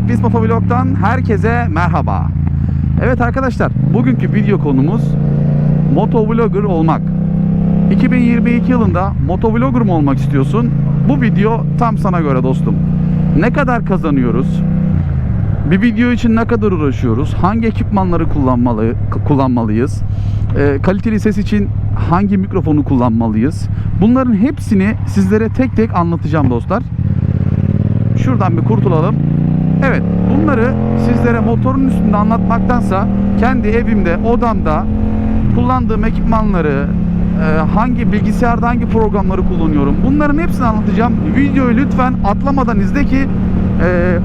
Terapist Motovlog'dan herkese merhaba. Evet arkadaşlar, bugünkü video konumuz motovlogger olmak. 2022 yılında motovlogger mı olmak istiyorsun? Bu video tam sana göre dostum. Ne kadar kazanıyoruz? Bir video için ne kadar uğraşıyoruz? Hangi ekipmanları kullanmalı, kullanmalıyız? Ee, kaliteli ses için hangi mikrofonu kullanmalıyız? Bunların hepsini sizlere tek tek anlatacağım dostlar. Şuradan bir kurtulalım. Evet, bunları sizlere motorun üstünde anlatmaktansa kendi evimde, odamda kullandığım ekipmanları, e, hangi bilgisayarda hangi programları kullanıyorum. Bunların hepsini anlatacağım. Videoyu lütfen atlamadan izle ki e,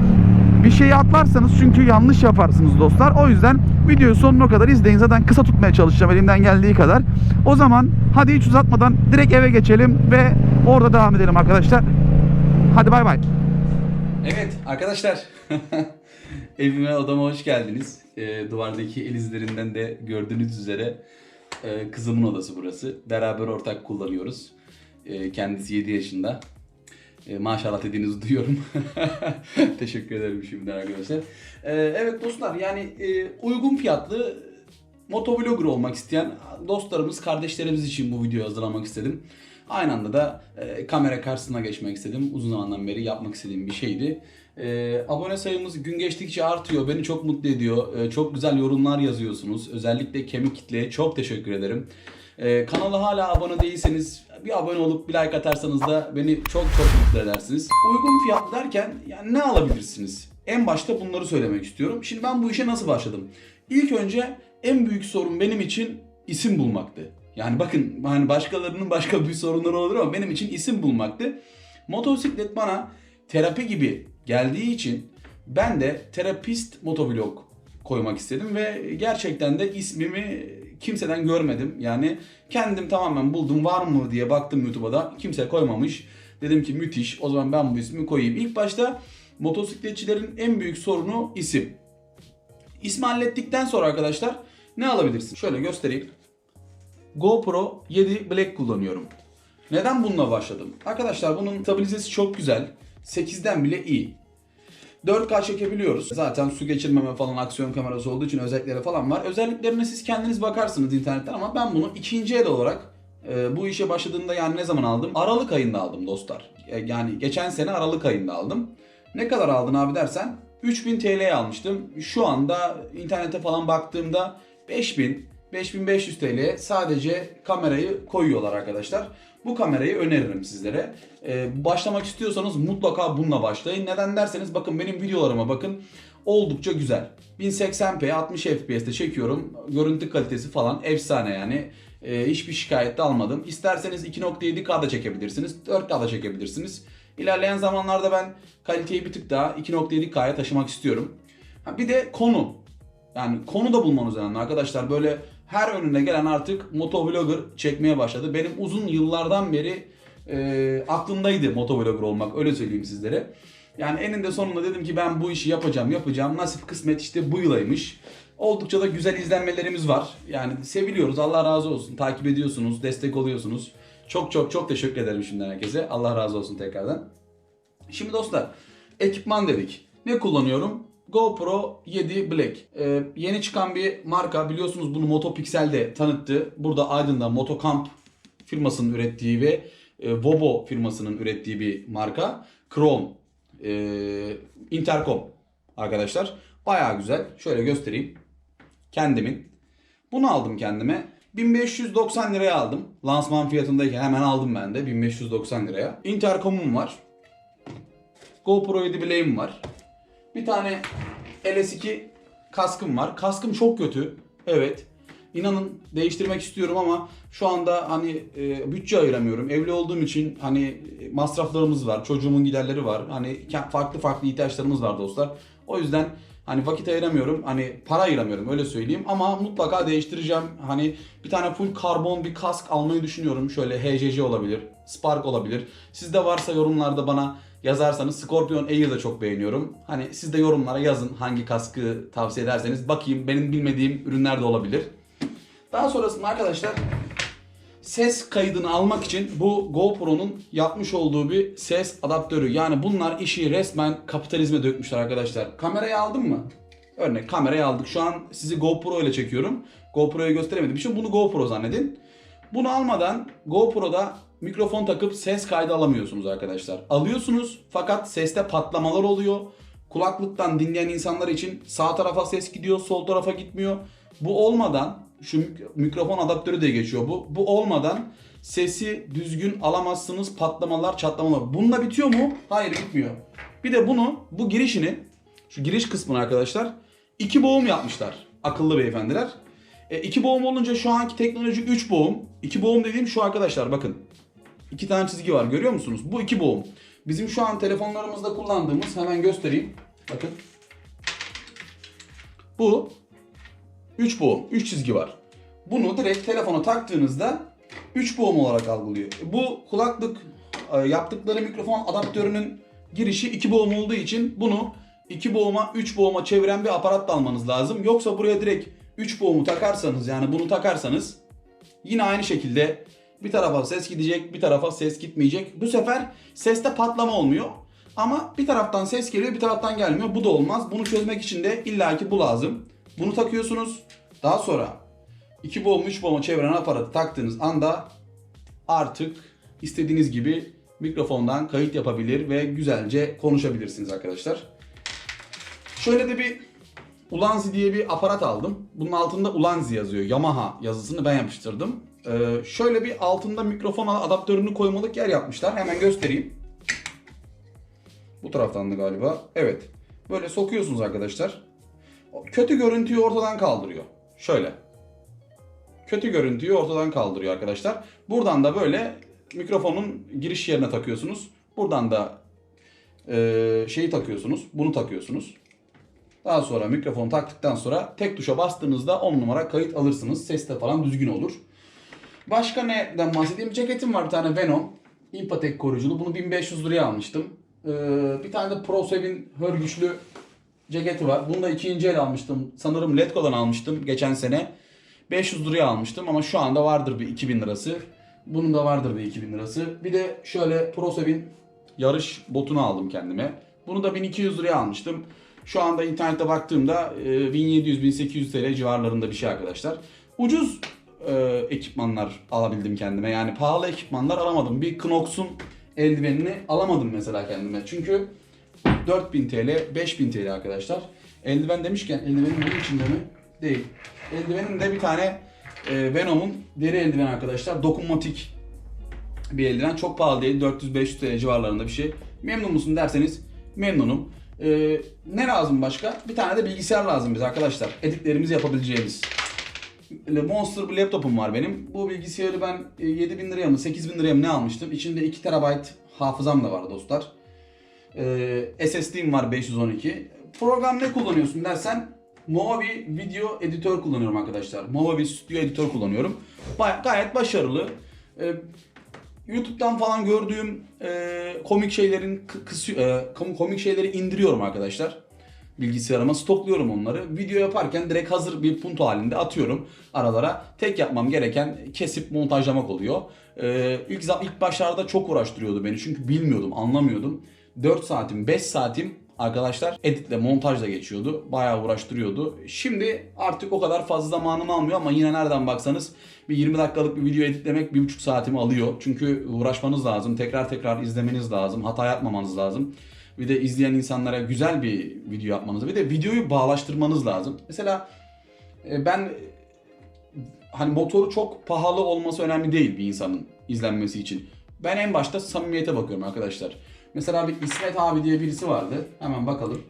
bir şeyi atlarsanız çünkü yanlış yaparsınız dostlar. O yüzden videoyu sonuna kadar izleyin. Zaten kısa tutmaya çalışacağım elimden geldiği kadar. O zaman hadi hiç uzatmadan direkt eve geçelim ve orada devam edelim arkadaşlar. Hadi bay bay. Evet arkadaşlar evime odama hoş geldiniz. Ee, duvardaki el izlerinden de gördüğünüz üzere e, kızımın odası burası. Beraber ortak kullanıyoruz. Ee, kendisi 7 yaşında. Ee, maşallah dediğinizi duyuyorum. Teşekkür ederim şimdiden arkadaşlar. Ee, evet dostlar yani e, uygun fiyatlı motovlogger olmak isteyen dostlarımız, kardeşlerimiz için bu videoyu hazırlamak istedim. Aynı anda da e, kamera karşısına geçmek istedim. Uzun zamandan beri yapmak istediğim bir şeydi. E, abone sayımız gün geçtikçe artıyor. Beni çok mutlu ediyor. E, çok güzel yorumlar yazıyorsunuz. Özellikle kemik kitleye çok teşekkür ederim. E, kanala hala abone değilseniz bir abone olup bir like atarsanız da beni çok çok mutlu edersiniz. Uygun fiyatlı derken yani ne alabilirsiniz? En başta bunları söylemek istiyorum. Şimdi ben bu işe nasıl başladım? İlk önce en büyük sorun benim için isim bulmaktı. Yani bakın hani başkalarının başka bir sorunları olur ama benim için isim bulmaktı. Motosiklet bana terapi gibi geldiği için ben de terapist motovlog koymak istedim ve gerçekten de ismimi kimseden görmedim. Yani kendim tamamen buldum var mı diye baktım YouTube'a da kimse koymamış. Dedim ki müthiş o zaman ben bu ismi koyayım. İlk başta motosikletçilerin en büyük sorunu isim. İsmi hallettikten sonra arkadaşlar ne alabilirsin? Şöyle göstereyim. GoPro 7 Black kullanıyorum. Neden bununla başladım? Arkadaşlar bunun stabilizesi çok güzel. 8'den bile iyi. 4K çekebiliyoruz. Zaten su geçirmeme falan aksiyon kamerası olduğu için özellikleri falan var. Özelliklerine siz kendiniz bakarsınız internetten ama ben bunu ikinci el olarak e, bu işe başladığımda yani ne zaman aldım? Aralık ayında aldım dostlar. E, yani geçen sene Aralık ayında aldım. Ne kadar aldın abi dersen 3000 TL'ye almıştım. Şu anda internete falan baktığımda 5000 5500 TL sadece kamerayı koyuyorlar arkadaşlar. Bu kamerayı öneririm sizlere. Ee, başlamak istiyorsanız mutlaka bununla başlayın. Neden derseniz bakın benim videolarıma bakın. Oldukça güzel. 1080p 60 FPS'te çekiyorum. Görüntü kalitesi falan efsane yani. Ee, hiçbir şikayet de almadım. İsterseniz 2.7K'da çekebilirsiniz. 4K'da çekebilirsiniz. İlerleyen zamanlarda ben kaliteyi bir tık daha 2.7K'ya taşımak istiyorum. Ha, bir de konu. Yani konu da bulmanız önemli arkadaşlar. Böyle her önüne gelen artık motovlogger çekmeye başladı. Benim uzun yıllardan beri e, aklımdaydı motovlogger olmak. Öyle söyleyeyim sizlere. Yani eninde sonunda dedim ki ben bu işi yapacağım yapacağım. Nasip kısmet işte bu yılaymış. Oldukça da güzel izlenmelerimiz var. Yani seviliyoruz. Allah razı olsun. Takip ediyorsunuz, destek oluyorsunuz. Çok çok çok teşekkür ederim şimdiden herkese. Allah razı olsun tekrardan. Şimdi dostlar ekipman dedik. Ne kullanıyorum? GoPro 7 Black. Ee, yeni çıkan bir marka biliyorsunuz bunu Motopixel de tanıttı. Burada Aydın'da Motocamp firmasının ürettiği ve e, Vobo firmasının ürettiği bir marka. Chrome e, Intercom arkadaşlar. Bayağı güzel. Şöyle göstereyim. Kendimin. Bunu aldım kendime. 1590 liraya aldım. Lansman fiyatındayken hemen aldım ben de 1590 liraya. Intercom'um var. GoPro 7 Black'im var. Bir tane LS2 kaskım var. Kaskım çok kötü. Evet. İnanın değiştirmek istiyorum ama şu anda hani e, bütçe ayıramıyorum. Evli olduğum için hani e, masraflarımız var. Çocuğumun giderleri var. Hani farklı farklı ihtiyaçlarımız var dostlar. O yüzden hani vakit ayıramıyorum. Hani para ayıramıyorum öyle söyleyeyim. Ama mutlaka değiştireceğim. Hani bir tane full karbon bir kask almayı düşünüyorum. Şöyle HJJ olabilir. Spark olabilir. Sizde varsa yorumlarda bana yazarsanız Scorpion Air'ı da çok beğeniyorum. Hani siz de yorumlara yazın hangi kaskı tavsiye ederseniz. Bakayım benim bilmediğim ürünler de olabilir. Daha sonrasında arkadaşlar ses kaydını almak için bu GoPro'nun yapmış olduğu bir ses adaptörü. Yani bunlar işi resmen kapitalizme dökmüşler arkadaşlar. Kamerayı aldın mı? Örnek kamerayı aldık. Şu an sizi GoPro ile çekiyorum. GoPro'yu gösteremedim. Şimdi bunu GoPro zannedin. Bunu almadan GoPro'da mikrofon takıp ses kaydı alamıyorsunuz arkadaşlar. Alıyorsunuz fakat seste patlamalar oluyor. Kulaklıktan dinleyen insanlar için sağ tarafa ses gidiyor, sol tarafa gitmiyor. Bu olmadan şu mik- mikrofon adaptörü diye geçiyor bu. Bu olmadan sesi düzgün alamazsınız. Patlamalar, çatlamalar. Bununla bitiyor mu? Hayır bitmiyor. Bir de bunu, bu girişini, şu giriş kısmını arkadaşlar iki boğum yapmışlar. Akıllı beyefendiler. E, iki boğum olunca şu anki teknoloji 3 boğum. İki boğum dediğim şu arkadaşlar bakın. İki tane çizgi var görüyor musunuz? Bu iki boğum. Bizim şu an telefonlarımızda kullandığımız hemen göstereyim. Bakın. Bu 3 boğum, 3 çizgi var. Bunu direkt telefona taktığınızda 3 boğum olarak algılıyor. Bu kulaklık e, yaptıkları mikrofon adaptörünün girişi 2 boğum olduğu için bunu 2 boğuma 3 boğuma çeviren bir aparat da almanız lazım. Yoksa buraya direkt 3 boğumu takarsanız yani bunu takarsanız yine aynı şekilde bir tarafa ses gidecek, bir tarafa ses gitmeyecek. Bu sefer seste patlama olmuyor. Ama bir taraftan ses geliyor, bir taraftan gelmiyor. Bu da olmaz. Bunu çözmek için de illaki bu lazım. Bunu takıyorsunuz. Daha sonra 2 boğum 3 boğuma çeviren aparatı taktığınız anda artık istediğiniz gibi mikrofondan kayıt yapabilir ve güzelce konuşabilirsiniz arkadaşlar. Şöyle de bir Ulanzi diye bir aparat aldım. Bunun altında Ulanzi yazıyor. Yamaha yazısını ben yapıştırdım. Ee, şöyle bir altında mikrofon adaptörünü koymalık yer yapmışlar. Hemen göstereyim. Bu taraftan da galiba. Evet. Böyle sokuyorsunuz arkadaşlar. Kötü görüntüyü ortadan kaldırıyor. Şöyle. Kötü görüntüyü ortadan kaldırıyor arkadaşlar. Buradan da böyle mikrofonun giriş yerine takıyorsunuz. Buradan da e, şeyi takıyorsunuz. Bunu takıyorsunuz. Daha sonra mikrofonu taktıktan sonra tek tuşa bastığınızda 10 numara kayıt alırsınız. Ses de falan düzgün olur. Başka neden bahsedeyim? Ceketim var bir tane Venom. Impatek koruyuculu. Bunu 1500 liraya almıştım. Ee, bir tane de ProSev'in hörgüçlü ceketi var. Bunu da ikinci el almıştım. Sanırım Letgo'dan almıştım geçen sene. 500 liraya almıştım ama şu anda vardır bir 2000 lirası. Bunun da vardır bir 2000 lirası. Bir de şöyle ProSev'in yarış botunu aldım kendime. Bunu da 1200 liraya almıştım. Şu anda internette baktığımda e, 1700-1800 TL civarlarında bir şey arkadaşlar. Ucuz e, ekipmanlar alabildim kendime. Yani pahalı ekipmanlar alamadım. Bir Knox'un eldivenini alamadım mesela kendime. Çünkü 4000 TL, 5000 TL arkadaşlar. Eldiven demişken eldivenin bunun içinde mi? Değil. Eldivenin de bir tane e, Venom'un deri eldiven arkadaşlar. Dokunmatik bir eldiven. Çok pahalı değil. 400-500 TL civarlarında bir şey. Memnun musun derseniz memnunum. E, ne lazım başka? Bir tane de bilgisayar lazım bize arkadaşlar. Editlerimizi yapabileceğimiz. Monster bir laptopum var benim. Bu bilgisayarı ben e, 7000 liraya mı 8000 liraya mı ne almıştım? İçinde 2 TB hafızam da var dostlar. Ee, SSD'm var 512. Program ne kullanıyorsun dersen Movavi Video Editör kullanıyorum arkadaşlar. Movavi Studio Editör kullanıyorum. Baya- gayet başarılı. Ee, YouTube'dan falan gördüğüm e, komik şeylerin kı- kısı, e, kom- komik şeyleri indiriyorum arkadaşlar. Bilgisayarıma stokluyorum onları. Video yaparken direkt hazır bir punto halinde atıyorum aralara. Tek yapmam gereken kesip montajlamak oluyor. Ee, ilk, ilk başlarda çok uğraştırıyordu beni çünkü bilmiyordum, anlamıyordum. 4 saatim, 5 saatim arkadaşlar editle, montajla geçiyordu. Bayağı uğraştırıyordu. Şimdi artık o kadar fazla zamanımı almıyor ama yine nereden baksanız bir 20 dakikalık bir video editlemek 1,5 saatimi alıyor. Çünkü uğraşmanız lazım, tekrar tekrar izlemeniz lazım, hata yapmamanız lazım. Bir de izleyen insanlara güzel bir video yapmanız, bir de videoyu bağlaştırmanız lazım. Mesela e, ben hani motoru çok pahalı olması önemli değil bir insanın izlenmesi için. Ben en başta samimiyete bakıyorum arkadaşlar. Mesela bir İsmet abi diye birisi vardı. Hemen bakalım.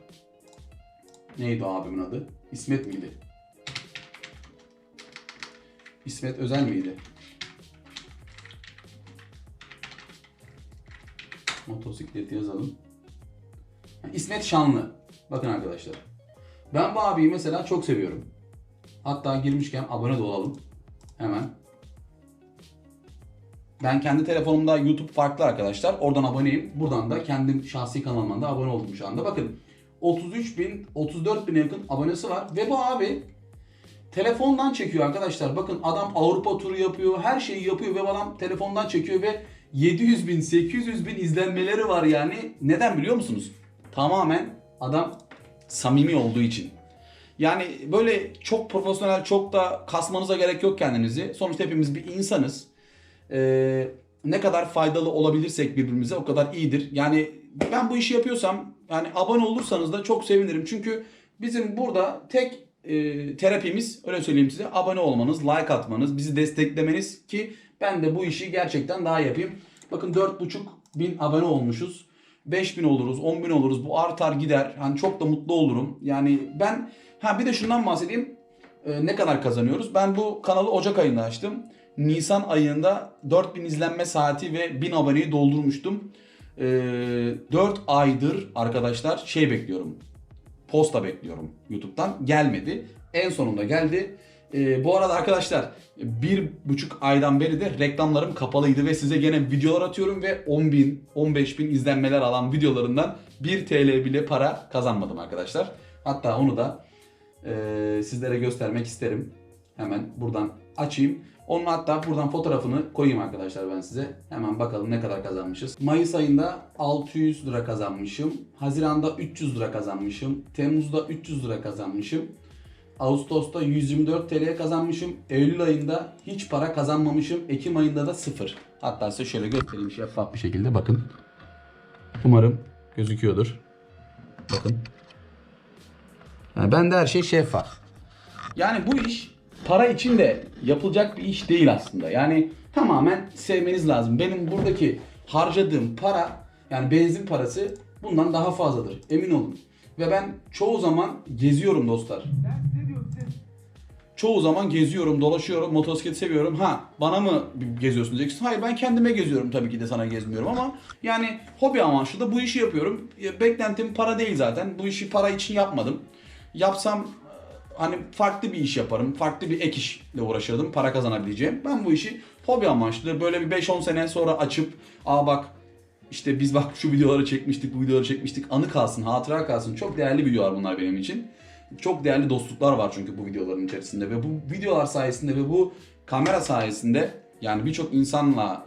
Neydi o abimin adı? İsmet miydi? İsmet Özel miydi? Motosiklet yazalım. İsmet Şanlı. Bakın arkadaşlar. Ben bu abiyi mesela çok seviyorum. Hatta girmişken abone de olalım. Hemen. Ben kendi telefonumda YouTube farklı arkadaşlar. Oradan aboneyim. Buradan da kendim şahsi kanalıma da abone oldum şu anda. Bakın 33 bin, 34 bin yakın abonesi var. Ve bu abi telefondan çekiyor arkadaşlar. Bakın adam Avrupa turu yapıyor. Her şeyi yapıyor ve adam telefondan çekiyor ve 700 bin 800 bin izlenmeleri var yani. Neden biliyor musunuz? Tamamen adam samimi olduğu için. Yani böyle çok profesyonel, çok da kasmanıza gerek yok kendinizi. Sonuçta hepimiz bir insanız. Ee, ne kadar faydalı olabilirsek birbirimize o kadar iyidir. Yani ben bu işi yapıyorsam yani abone olursanız da çok sevinirim. Çünkü bizim burada tek e, terapimiz öyle söyleyeyim size abone olmanız, like atmanız, bizi desteklemeniz ki ben de bu işi gerçekten daha yapayım. Bakın 4,5 bin abone olmuşuz. 5000 oluruz, 10 bin oluruz. Bu artar gider. Hani çok da mutlu olurum. Yani ben ha bir de şundan bahsedeyim. Ee, ne kadar kazanıyoruz? Ben bu kanalı Ocak ayında açtım. Nisan ayında 4000 izlenme saati ve 1000 aboneyi doldurmuştum. Ee, 4 aydır arkadaşlar şey bekliyorum. Posta bekliyorum YouTube'dan. Gelmedi. En sonunda geldi. Ee, bu arada arkadaşlar bir buçuk aydan beri de reklamlarım kapalıydı ve size gene videolar atıyorum ve 10 bin, 15 bin izlenmeler alan videolarından 1 TL bile para kazanmadım arkadaşlar. Hatta onu da e, sizlere göstermek isterim. Hemen buradan açayım. Onun hatta buradan fotoğrafını koyayım arkadaşlar ben size. Hemen bakalım ne kadar kazanmışız. Mayıs ayında 600 lira kazanmışım. Haziran'da 300 lira kazanmışım. Temmuz'da 300 lira kazanmışım. Ağustos'ta 124 TL kazanmışım. Eylül ayında hiç para kazanmamışım. Ekim ayında da sıfır. Hatta size şöyle göstereyim şeffaf bir şekilde bakın. Umarım gözüküyordur. Bakın. Yani bende her şey şeffaf. Yani bu iş para için de yapılacak bir iş değil aslında. Yani tamamen sevmeniz lazım. Benim buradaki harcadığım para yani benzin parası bundan daha fazladır. Emin olun. Ve ben çoğu zaman geziyorum dostlar. Çoğu zaman geziyorum, dolaşıyorum, motosikleti seviyorum. Ha, bana mı geziyorsun diyeceksin. Hayır, ben kendime geziyorum tabii ki de sana gezmiyorum ama yani hobi amaçlı da bu işi yapıyorum. Beklentim para değil zaten. Bu işi para için yapmadım. Yapsam e, hani farklı bir iş yaparım. Farklı bir ek işle uğraşırdım. Para kazanabileceğim. Ben bu işi hobi amaçlı böyle bir 5-10 sene sonra açıp aa bak işte biz bak şu videoları çekmiştik, bu videoları çekmiştik. Anı kalsın, hatıra kalsın. Çok değerli videolar bunlar benim için. Çok değerli dostluklar var çünkü bu videoların içerisinde ve bu videolar sayesinde ve bu kamera sayesinde yani birçok insanla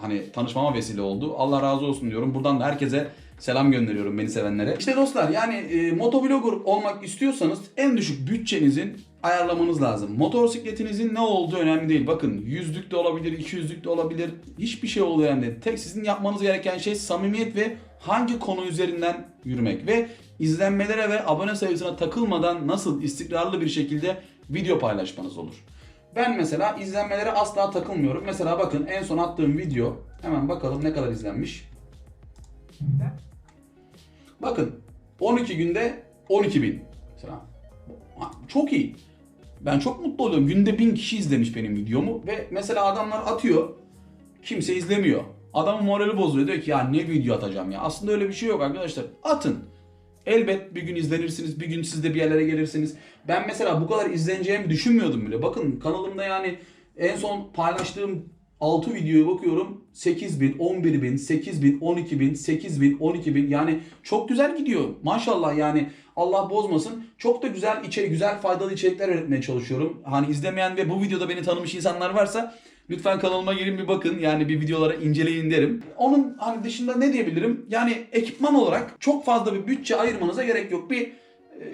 hani tanışmama vesile oldu. Allah razı olsun diyorum. Buradan da herkese selam gönderiyorum beni sevenlere. İşte dostlar yani e, motovlogger olmak istiyorsanız en düşük bütçenizin ayarlamanız lazım. Motosikletinizin ne olduğu önemli değil. Bakın yüzlük de olabilir, 200'lük de olabilir. Hiçbir şey olduğu önemli değil. Tek sizin yapmanız gereken şey samimiyet ve hangi konu üzerinden yürümek ve izlenmelere ve abone sayısına takılmadan nasıl istikrarlı bir şekilde video paylaşmanız olur. Ben mesela izlenmelere asla takılmıyorum. Mesela bakın en son attığım video hemen bakalım ne kadar izlenmiş. Bakın 12 günde 12 bin. Mesela çok iyi. Ben çok mutlu oluyorum. Günde 1000 kişi izlemiş benim videomu ve mesela adamlar atıyor. Kimse izlemiyor. Adamın morali bozuluyor. Diyor ki ya ne video atacağım ya. Aslında öyle bir şey yok arkadaşlar. Atın. Elbet bir gün izlenirsiniz. Bir gün siz de bir yerlere gelirsiniz. Ben mesela bu kadar izleneceğimi düşünmüyordum bile. Bakın kanalımda yani en son paylaştığım 6 videoya bakıyorum 8 bin, 11 bin, 8 bin, 12 bin, 8 bin, 12 bin yani çok güzel gidiyor. Maşallah yani Allah bozmasın. Çok da güzel içerik, güzel faydalı içerikler üretmeye çalışıyorum. Hani izlemeyen ve bu videoda beni tanımış insanlar varsa lütfen kanalıma girin bir bakın. Yani bir videolara inceleyin derim. Onun hani dışında ne diyebilirim? Yani ekipman olarak çok fazla bir bütçe ayırmanıza gerek yok. Bir e,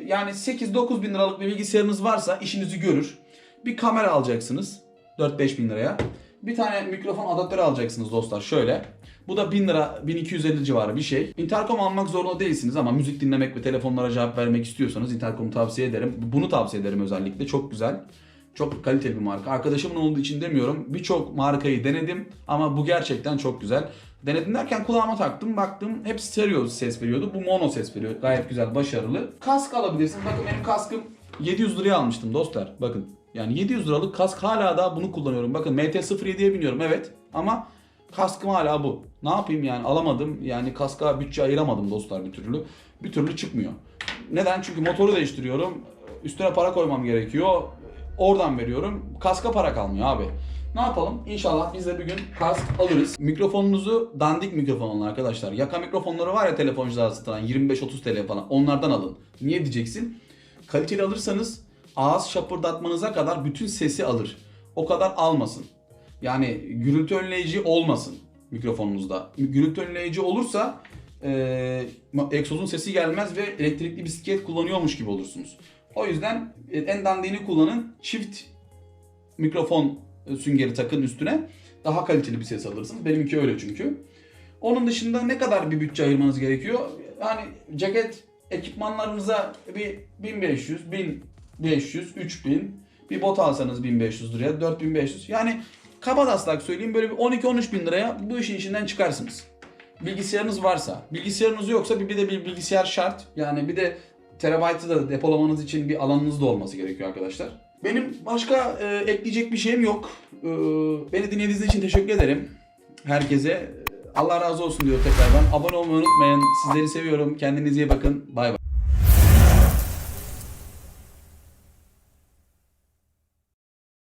yani 8-9 bin liralık bir bilgisayarınız varsa işinizi görür. Bir kamera alacaksınız 4-5 bin liraya. Bir tane mikrofon adaptörü alacaksınız dostlar şöyle. Bu da 1000 lira 1250 civarı bir şey. Intercom almak zorunda değilsiniz ama müzik dinlemek ve telefonlara cevap vermek istiyorsanız Intercom'u tavsiye ederim. Bunu tavsiye ederim özellikle. Çok güzel. Çok kaliteli bir marka. Arkadaşımın olduğu için demiyorum. Birçok markayı denedim ama bu gerçekten çok güzel. Denedim derken kulağıma taktım baktım hep stereo ses veriyordu. Bu mono ses veriyor. Gayet güzel başarılı. Kask alabilirsin. Bakın benim kaskım 700 liraya almıştım dostlar. Bakın yani 700 liralık kask hala da bunu kullanıyorum. Bakın MT-07'ye biniyorum evet ama kaskım hala bu. Ne yapayım yani alamadım. Yani kaska bütçe ayıramadım dostlar bir türlü. Bir türlü çıkmıyor. Neden? Çünkü motoru değiştiriyorum. Üstüne para koymam gerekiyor. Oradan veriyorum. Kaska para kalmıyor abi. Ne yapalım? İnşallah biz de bir gün kask alırız. Mikrofonunuzu dandik mikrofon arkadaşlar. Yaka mikrofonları var ya telefoncular satılan 25-30 TL falan. Onlardan alın. Niye diyeceksin? Kaliteli alırsanız ağız şapırdatmanıza kadar bütün sesi alır. O kadar almasın. Yani gürültü önleyici olmasın mikrofonunuzda. Gürültü önleyici olursa e, egzozun sesi gelmez ve elektrikli bisiklet kullanıyormuş gibi olursunuz. O yüzden e, en dandini kullanın. Çift mikrofon e, süngeri takın üstüne. Daha kaliteli bir ses alırsınız. Benimki öyle çünkü. Onun dışında ne kadar bir bütçe ayırmanız gerekiyor? Yani ceket ekipmanlarınıza bir 1500, 1500, 3000 bir bot alsanız 1500 liraya 4500 yani kaba taslak söyleyeyim böyle bir 12-13 bin liraya bu işin içinden çıkarsınız. Bilgisayarınız varsa. Bilgisayarınız yoksa bir, bir de bir bilgisayar şart. Yani bir de terabaytı da depolamanız için bir alanınız da olması gerekiyor arkadaşlar. Benim başka e, ekleyecek bir şeyim yok. E, beni dinlediğiniz için teşekkür ederim. Herkese e, Allah razı olsun diyor tekrardan. Abone olmayı unutmayın. Sizleri seviyorum. Kendinize iyi bakın. Bay bay.